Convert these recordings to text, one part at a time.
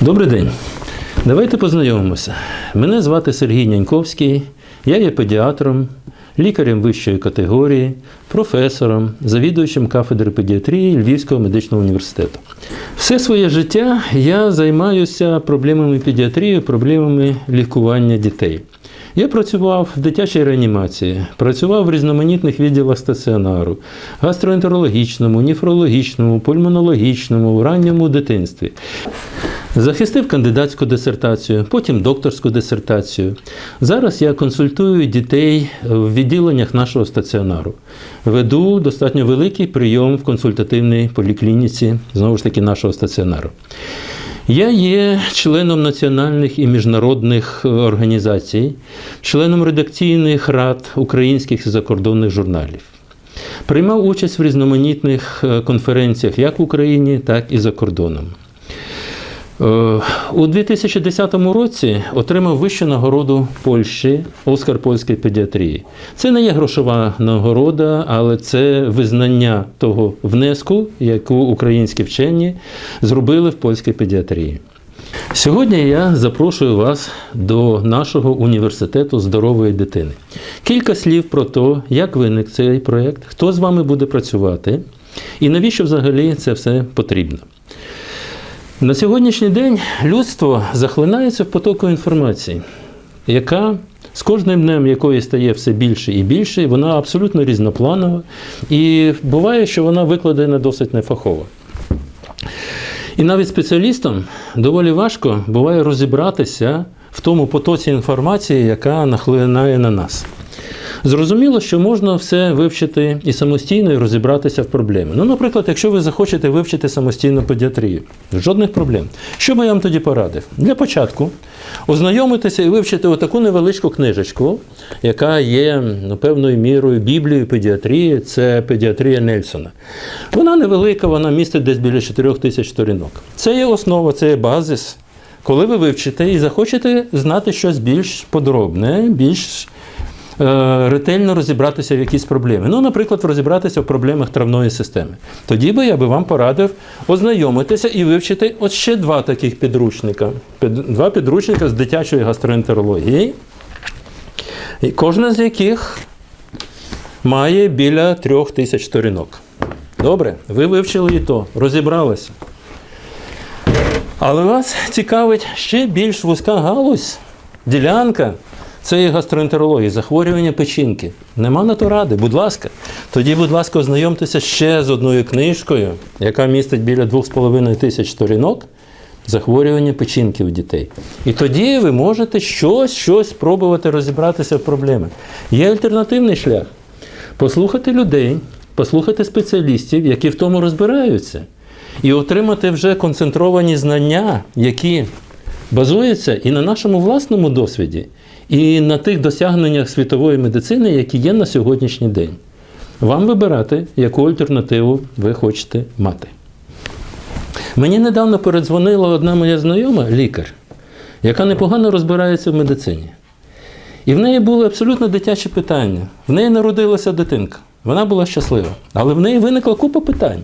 Добрий день. Давайте познайомимося. Мене звати Сергій Няньковський, я є педіатром, лікарем вищої категорії, професором, завідуючим кафедри педіатрії Львівського медичного університету. Все своє життя я займаюся проблемами педіатрії, проблемами лікування дітей. Я працював в дитячій реанімації, працював в різноманітних відділах стаціонару, гастроентерологічному, нефрологічному, пульмонологічному, в ранньому дитинстві. Захистив кандидатську дисертацію, потім докторську дисертацію. Зараз я консультую дітей в відділеннях нашого стаціонару. Веду достатньо великий прийом в консультативній поліклініці, знову ж таки, нашого стаціонару. Я є членом національних і міжнародних е, організацій, членом редакційних рад українських і закордонних журналів. Приймав участь в різноманітних е, конференціях як в Україні, так і за кордоном. Е, У 2010 році отримав вищу нагороду Польщі Оскар польської педіатрії. Це не є грошова нагорода, але це визнання того внеску, яку українські вчені зробили в польській педіатрії. Сьогодні я запрошую вас до нашого університету здорової дитини. Кілька слів про те, як виник цей проєкт, хто з вами буде працювати і навіщо взагалі це все потрібно. На сьогоднішній день людство захлинається в потоку інформації, яка з кожним днем якої стає все більше і більше, вона абсолютно різнопланова. І буває, що вона викладена досить нефахово. І навіть спеціалістам доволі важко буває розібратися в тому потоці інформації, яка нахлинає на нас. Зрозуміло, що можна все вивчити і самостійно, і розібратися в проблемі. Ну, наприклад, якщо ви захочете вивчити самостійно педіатрію, жодних проблем. Що би я вам тоді порадив? Для початку ознайомитися і вивчити отаку невеличку книжечку, яка є ну, певною мірою Біблією педіатрії, це педіатрія Нельсона. Вона невелика, вона містить десь біля 4 тисяч сторінок. Це є основа, це є базис. Коли ви вивчите і захочете знати щось більш подробне, більш ретельно розібратися в якісь проблеми. Ну, наприклад, розібратися в проблемах травної системи. Тоді би я би вам порадив ознайомитися і вивчити от ще два таких підручника. Два підручника з дитячої гастроентерології, кожна з яких має біля трьох тисяч сторінок. Добре, ви вивчили і то, розібралися. Але вас цікавить ще більш вузька галузь, ділянка цієї гастроентерології, захворювання печінки. Нема на то ради, будь ласка. Тоді, будь ласка, ознайомтеся ще з одною книжкою, яка містить біля 2,5 тисяч сторінок. Захворювання печінки у дітей. І тоді ви можете щось, щось спробувати розібратися в проблемах. Є альтернативний шлях. Послухати людей, послухати спеціалістів, які в тому розбираються, і отримати вже концентровані знання, які базуються і на нашому власному досвіді, і на тих досягненнях світової медицини, які є на сьогоднішній день. Вам вибирати, яку альтернативу ви хочете мати. Мені недавно передзвонила одна моя знайома, лікар, яка непогано розбирається в медицині. І в неї було абсолютно дитяче питання. В неї народилася дитинка. Вона була щаслива. Але в неї виникла купа питань.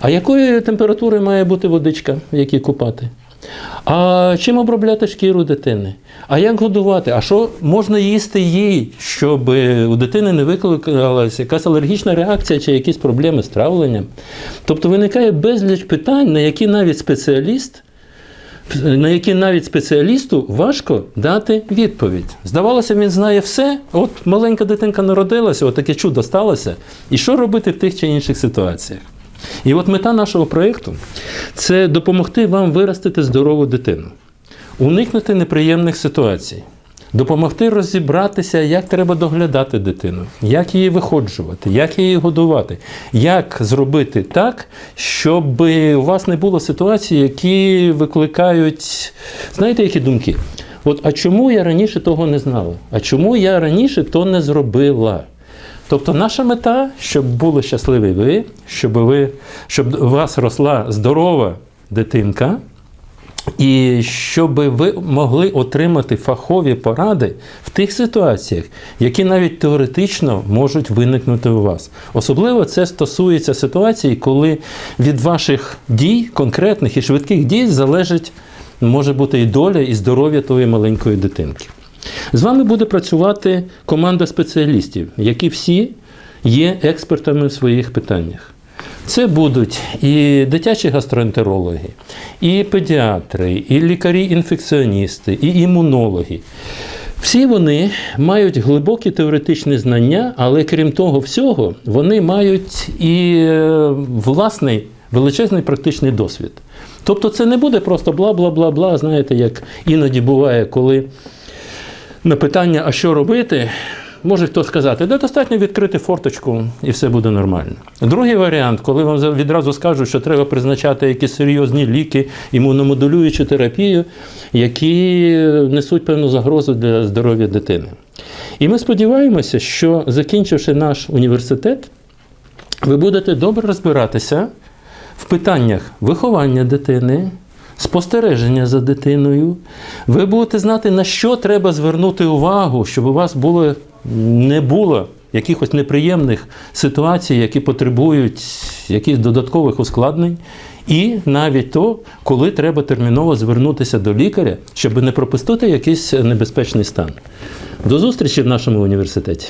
А якої температури має бути водичка, в якій купати? А чим обробляти шкіру дитини? А як годувати? А що можна їсти їй, щоб у дитини не викликалася якась алергічна реакція чи якісь проблеми з травленням? Тобто виникає безліч питань, на які навіть спеціаліст на які навіть спеціалісту важко дати відповідь. Здавалося, він знає все. От маленька дитинка народилася, от таке чудо сталося. І що робити в тих чи інших ситуаціях? І от мета нашого проєкту це допомогти вам виростити здорову дитину, уникнути неприємних ситуацій, допомогти розібратися, як треба доглядати дитину, як її виходжувати, як її годувати, як зробити так, щоб у вас не було ситуацій, які викликають, знаєте, які думки? От, а чому я раніше того не знала? А чому я раніше то не зробила? Тобто наша мета, щоб були щасливі ви, щоб ви, щоб у вас росла здорова дитинка, І щоб ви могли отримати фахові поради в тих ситуаціях, які навіть теоретично можуть виникнути у вас. Особливо це стосується ситуацій, коли від ваших дій, конкретних і швидких дій, залежить може бути і доля, і здоров'я тої маленької дитинки. З вами буде працювати команда спеціалістів, які всі є експертами в своїх питаннях. Це будуть і дитячі гастроентерологи, і педіатри, і лікарі-інфекціоністи, і імунологи. Всі вони мають глибокі теоретичні знання, але крім того всього, вони мають і е, власний величезний практичний досвід. Тобто це не буде просто бла-бла-бла-бла, знаєте, як іноді буває, коли на питання, а що робити, може хто сказати, де достатньо відкрити форточку і все буде нормально. Другий варіант, коли вам відразу скажуть, що треба призначати якісь серйозні ліки, імуномодулюючу терапію, які несуть певну загрозу для здоров'я дитини. І ми сподіваємося, що закінчивши наш університет, ви будете добре розбиратися в питаннях виховання дитини, спостереження за дитиною. Ви будете знати, на що треба звернути увагу, щоб у вас було, не було якихось неприємних ситуацій, які потребують якихось додаткових ускладнень. І навіть то, коли треба терміново звернутися до лікаря, щоб не пропустити якийсь небезпечний стан. До зустрічі в нашому університеті.